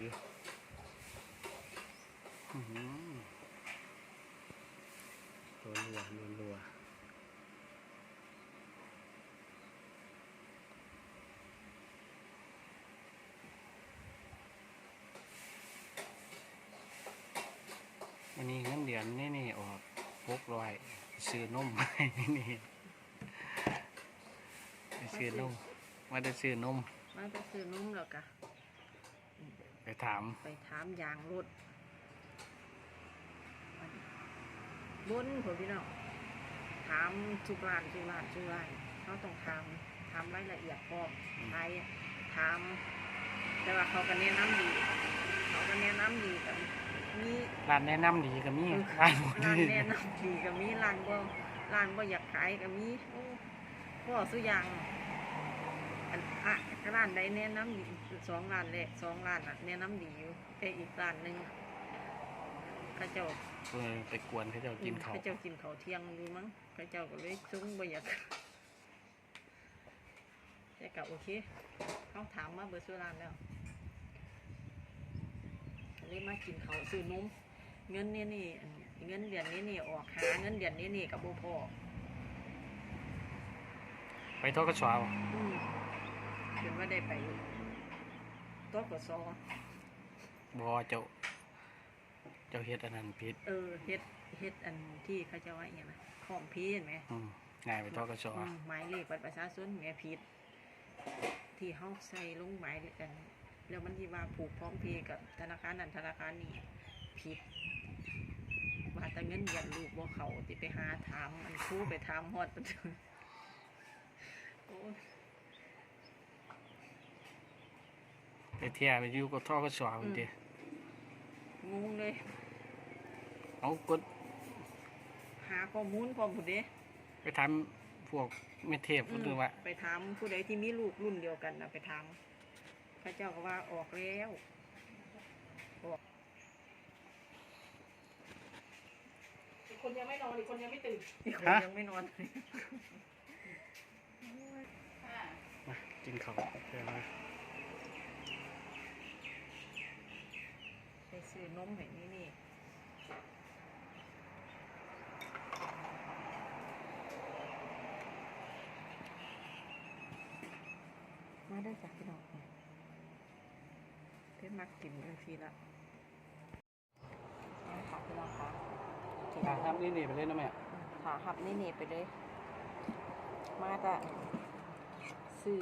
อยู่ตัวรัวรัวรัววันนี้เงินเดือนนี่นี่ออกพกรอยซื้อนมให้นี่ไปซื้อนมมาได้ซื้อนมมาจะซื้อนุ่มแล้วกะ ไปถาม ไปถามยางรถบนผมพี่น้องถามทุกร้านทุกร้านทุกร้านเขาต้องถามถามรายละเอียดพร้อมไทยถาม แต่ว่าเขาก็แนะนำดี เขาก็แนะนำดีกับมีร้านแนะนำดีก็มีเออร้านบ่ร้านดีแนะนำดีกับมีร้านบ่ร้านบ่อยากขายกับมีโอ้พ่อสุอยาง อันอะร้านใดแนะนำดีสองร้านแรกสองร้านอะแนะนำดีอยู่แต่อีกร้านหนึ่งเขาเจ้าเออไปกวนเขาเจ้ากินเขาวเขาเจ้ากินข้าวเที่ยงอยู่มั้งเขาเจ้าก็เลยซุ้งบ่อยากแต่ก็โอเคเขาถามมาเบอร์สุรานแล้วก็เลยมากินข้าวซื้อนมเงินนี่นี่อันเงินเดือนนี้นี่ออกหาเงินเดือนนี้นี่กับโบพอไปทอดกระชาวอืม เห็นว่าได้ไปโต๊ะกับซอบอเจ้า เจ้าเฮ็ดอันนั้นผิดเออเฮ็ดเฮ็ดอันที่เขาเจะว่าอย่างไรของพีเห็นไหมอืมง่ายไปทอดกระชออืมหมายเลขบัตรประชาชนแม่ผิดที่เฮาใส่ลงหมายเลขกันแล้วมันที่ว่าผูกพร้อมเพรียงกับธนาคารนั้นธนาคารนี้ผิดว่าแต่เงินเดือนลูกบ่เขาที่ไปหาถามมันครูไปถามฮอดประตูโอ้ย ไปเที่ยวไปอยู่กับทอดกระชอคนเดียวงงเลย เอากดหาข้อมูลพร้อมผู้เด้ไปทำพวกเมเทพอืพูดมถึงว่า ไปถามผู้ใดที่มีลูกรุ่นเดียวกันนะไปถามพระเจ้าก็ว่าออกแล้วอีกคนยังไม่นอนอีกคนยังไม่ตื่นอีกคนยังไม่นอนเลยมากินเขาวเดี๋ยวมา ไป ซื้อนมแบบนี้นี่มาได้จากพี่น้องเพชรมักกินกันทีละเอาค่ะพี่น้องค่ะกินอ่าครับนี่นี่ไปเล่นนะแม่ขาหับนี่หนีบไปเลย มาแต่ซื้อ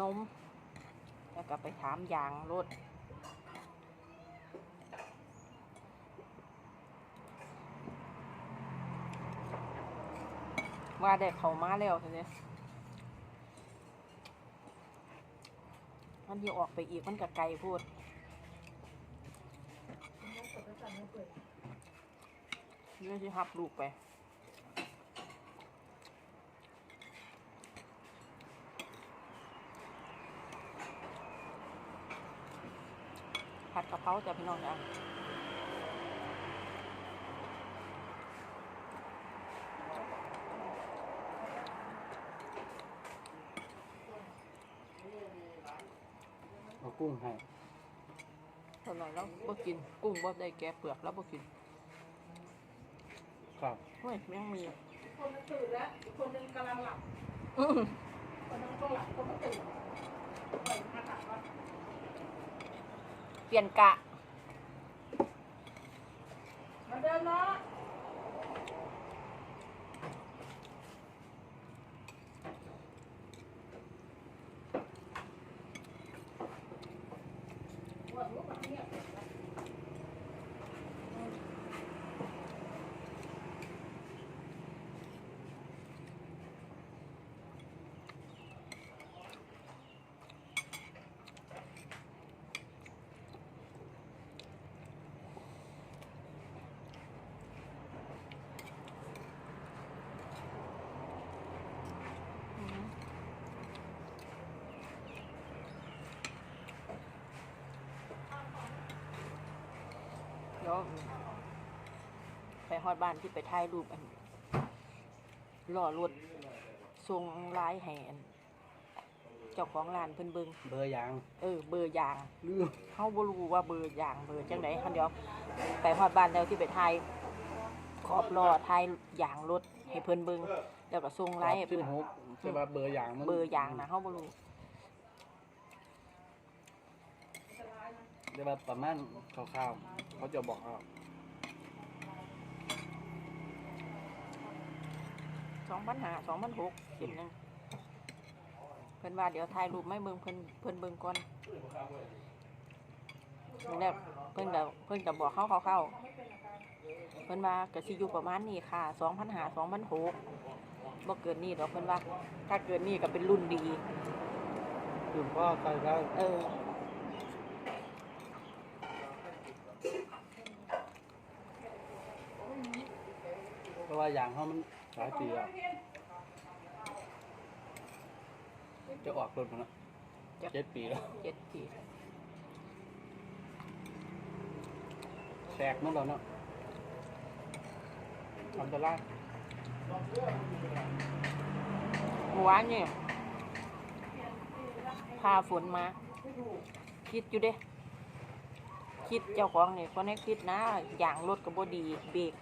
นม แล้วก็ไปถามยางรถ ว่าได้เขามาแล้วทีนี้มันยู่ออกไปอีกมันก็ไกลพูดเดี๋ยวจะหับลูกไปผัดกะเพราจ้ะพี่น้องจ้ะ กุ้งให้เท่าไหร่แล้วบ่กินกุ้งบ่ได้แกะเปลือกแล้วบ่กินครับเฮ้ยยังมีอีกคนนึงตื่นแล้วอีกคนนึงกำลังหลับอื้อคนนึงก็หลับคนก็ตื่นปล่อยมาตัดว่าเปลี่ยนกะมาเดินเนาะ ดี๋ยวไปฮอดบ้านที่ไปถ่ายรูปอันรอรถส่งไลน์ให้อันจ้าของร้านเพิ่นเบิ่งเบอร์ยางเออ เบอร์ยางลืมเฮาบ่รู้ว่าเบอร์ยางเบอร์จังไดคันเดียวไปฮอดบ้านแล้วที่ไปถ่ายขอบล้อถ่ายยางรถให้เพิ่นเบิ่งแล้วก็ส่งไลน์ให้สิเพิ่บนหกใช่ป่ะเบอร์ยางมัน เบอร์ยางนะเฮาบ่รู้ ใช่ป่ะประมาณคร่าวๆเขาจะบอกเอา2,500 2,600เห็นนึงเพิ่นว่าเดี๋ยวถ่ายรูปมาให้เบิ่งเพิ่นเพิ่นเบิ่งก่อนแล้วเพิ่นก็เพิ่นก็บอกเฮาคร่าวๆเพิ่นว่าก็สิอยู่ประมาณนี้ค่ะ2,500 2,600บ่เกินนี้ดอกเพิ่นว่า ถ้าเกินนี้ก็เป็นรุ่นดีคุณพ่อใครได้ เออ เพราะว่ายางเขามันหลายปีแล้วจะออกรถมันละเจ็ดปีแล้วเจ็ดปีแตกหมันแล้วเนาะอันตรายเมื่อวานเนี่ยพาฝนมา คิดอยู่เด้ คิดเจ้าของเนี่ยคนให้คิดนะ อย่างรถก็บ่ดีเบรก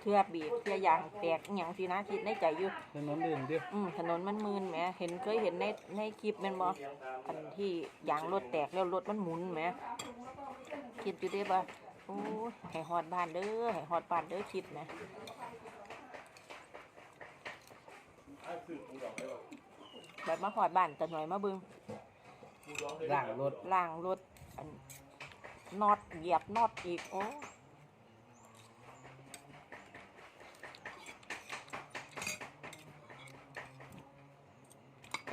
เทื่อเบรกเทื่อยางแตกอหย่างสินะคิดในใจอยู่ ถนนเดินดิอืมถนนมันมืนแหมเห็นเคยเห็นในในคลิปแม่นบ่อันที่ยางรถแตกแล้วรถมันหมุนแหมคิดอยู่เด้บ่โอ้ยให้ฮอดบ้านเด้อให้ฮอดบ้านเด้อคิดนะแบบมาฮอดบ้านแต่หน่อยมาเบิ่งร่างรถล่างรถอันน็อตเหยียบน็อตอีกโอ้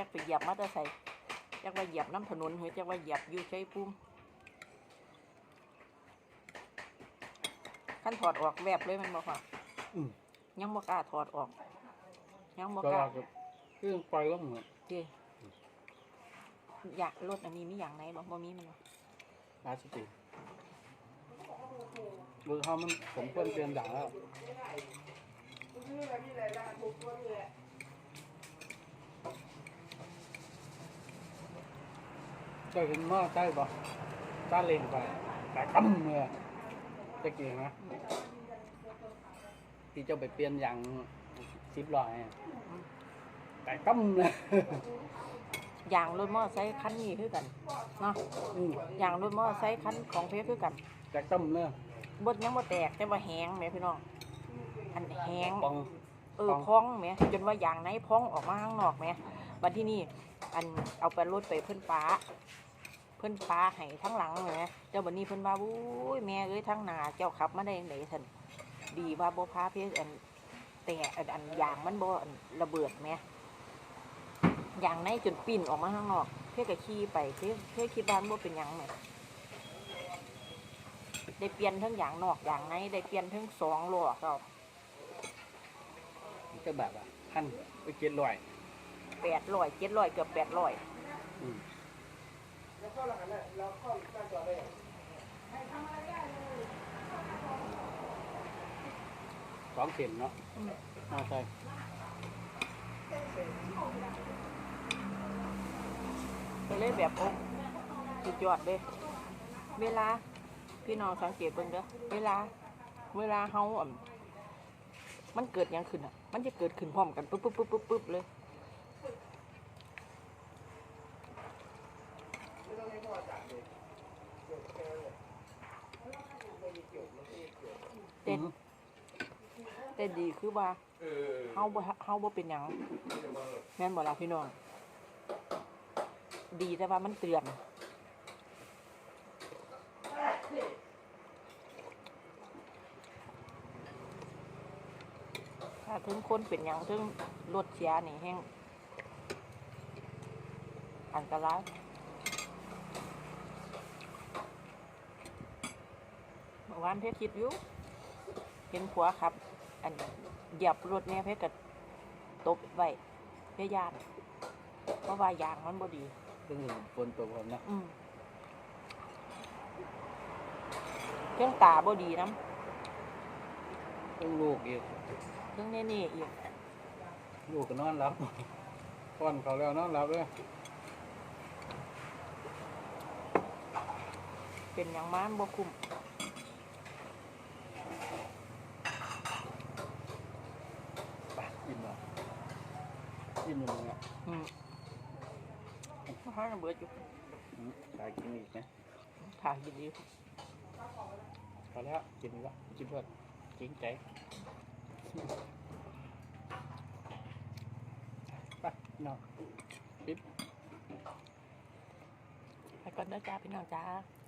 จักไปเหยียบมาเตอร์ไซค์จักว่าเหยียบน้ำถนนหรือจักว่าเหยียบอยู่ใช้ปุ่มขั้นถอดออกแวบเลยแมันบอกว่าอืม ยังบ่กล้าถอดออก ยังบ่ก็กล้าว่ากับเครื่องปล่อยลงเหมือนเจ้อยากรถอันนี้มีอย่างไหนบอกบ่มีมันบ่ลาสติรถเขามันผมควรเปลี่ยนด่างแล้ว เจะเห็นหม้อใช่ปะจ้าเลงไปแต่กำเมื่อจะเก่งนะที่เจ้าไปเปลี่ยนอย่างสิบลอยอะแต่กำเลยอย่างรถมอเตอร์ไซค์คันนี้คือกันเนาะอืมอย่างรถมอเตอร์ไซค์คันของเพชรคือกันแต่กำเลยบดยังบ่แตกแต่ว่าแห้งแหม่พี่น้องอันแห้ง ปอง เออพองพองแหม่จนว่าอย่างไหนพองออกมาข้างนอกแหม่บัดที่นี่อันเอาไปรถไปเพิ่นฟ้า เพิ่นฟ้าให้ทั้งหลังแหม่เจ้าบัดนี้เพิ่นว่าอุ้ยแม่เอ้ยทั้งหน้าเจ้าขับมาได้จังไดซั่นดีว่าบ่พาเพชรอันแต่อันอันยางมันบ่อันระเบิดแหม่ยางในจนปิ่นออกมาข้างนอก เพื่อก็ขี่ไปเพื่อเพื่อคิดบ้านบ่เป็นหยังแหม่ได้เปลี่ยนทั้งยางนอกยางในได้เปลี่ยนทั้งสองล้อก็มันก็แบบว่าขั้นไปเก็ดลอยแปดร้อยเจ็ดร้อยเกือบแปดร้อยอืม สองเข็มเนาะน่าใช่ก็เลยแบบโอ้สุดยอดเลยเวลา พี่น้องสังเกตเบิ่งเด้อเวลา เวลาเฮาอะมันเกิดหยังขึ้นอะ มันจะเกิดขึ้นพร้อมกันปุ๊บปุ๊บปุ๊บปุ๊บเลย เต้นอืมแต่ดีคือว่าเฮาบ่เฮาบ่เป็นหยังแม่นบ่ล่ะพี่น้อง ดีแต่ว่ามันเตือนถ้าถึงคนเป็นหยังถึงรถเสียนี่แห้งอันตรายเมื่อวานเพชรคิดอยู่ เห็นผัวครับ อันเหยียบรถเนี่ยเพื่อกับตบไว้เพื่อยานเพราะว่ายางมันบดีซึ่งฝนตกนะอืมเครื่องตาบดีน้ำเครื่องลูกอีกเครื่องเนี่ยนี่อีกลูกก็นอนรับป้อนเขาแล้วนอนรับเลยเป็นอย่างม้านบ่คุ้ม ข้าวระเบิดอยู่อืมตายกินอีกไหมถ่ายดีพอแล้วกินอีกละกินเพื่อนจริงใจไปนอนๆไปก่อนเด้อจ้าพี่น้องจ้าค